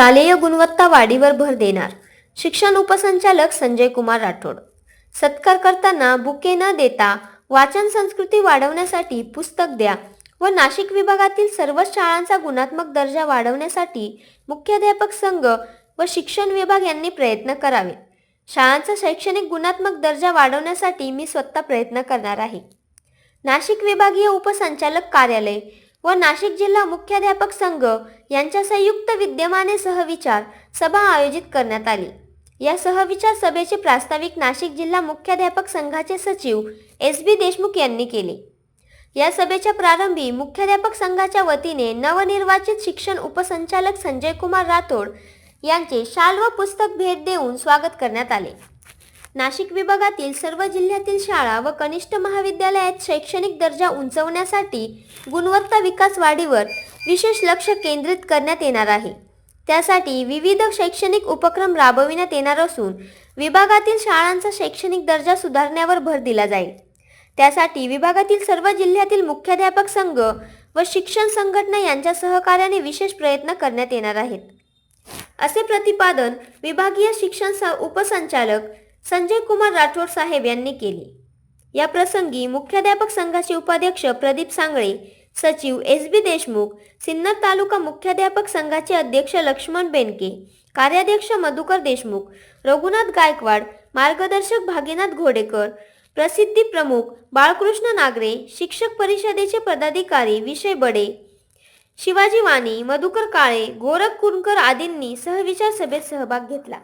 शालेय गुणवत्ता वाढीवर भर देणार. शिक्षण उपसंचालक संजय कुमार राठोड. सत्कार करताना बुके न देता वाचन संस्कृती वाढवण्यासाठी पुस्तक द्या व नाशिक विभागातील सर्वच शाळांचा गुणात्मक दर्जा वाढवण्यासाठी मुख्याध्यापक संघ व शिक्षण विभाग यांनी प्रयत्न करावे. शाळांचा शैक्षणिक गुणात्मक दर्जा वाढवण्यासाठी मी स्वतः प्रयत्न करणार आहे. नाशिक विभागीय उपसंचालक कार्यालय व नाशिक जिल्हा मुख्याध्यापक संघ यांच्या संयुक्त विद्यमाने सहविचार सभा आयोजित करण्यात आली. या सहविचार सभेचे प्रास्ताविक नाशिक जिल्हा मुख्याध्यापक संघाचे सचिव एस बी देशमुख यांनी केले. या सभेच्या प्रारंभी मुख्याध्यापक संघाच्या वतीने नवनिर्वाचित शिक्षण उपसंचालक संजय कुमार राठोड यांचे शाल व पुस्तक भेट देऊन स्वागत करण्यात आले. नाशिक विभागातील सर्व जिल्ह्यातील शाळा व कनिष्ठ महाविद्यालयात शैक्षणिक दर्जा उंचवण्यासाठी गुणवत्ता विकास वाढीवर विशेष लक्ष केंद्रित करण्यात येणार आहे. त्यासाठी विविध शैक्षणिक उपक्रम राबविण्यात येणार असून विभागातील शाळांचा शैक्षणिक दर्जा सुधारण्यावर भर दिला जाईल. त्यासाठी विभागातील सर्व जिल्ह्यातील मुख्याध्यापक संघ व शिक्षण संघटना यांच्या सहकार्याने विशेष प्रयत्न करण्यात येणार आहेत. असे प्रतिपादन विभागीय शिक्षण स उपसंचालक संजय कुमार राठोड साहेब यांनी केली. या प्रसंगी मुख्याध्यापक संघाचे उपाध्यक्ष प्रदीप सांगळे सचिव एस बी देशमुख सिन्नर तालुका मुख्याध्यापक संघाचे अध्यक्ष लक्ष्मण बेनके कार्याध्यक्ष मधुकर देशमुख रघुनाथ गायकवाड मार्गदर्शक भागीनाथ घोडेकर प्रसिद्धी प्रमुख बाळकृष्ण नागरे शिक्षक परिषदेचे पदाधिकारी विषय बडे शिवाजी वाणी मधुकर काळे गोरख कुरकर आदींनी सहविचार सभेत सहभाग घेतला.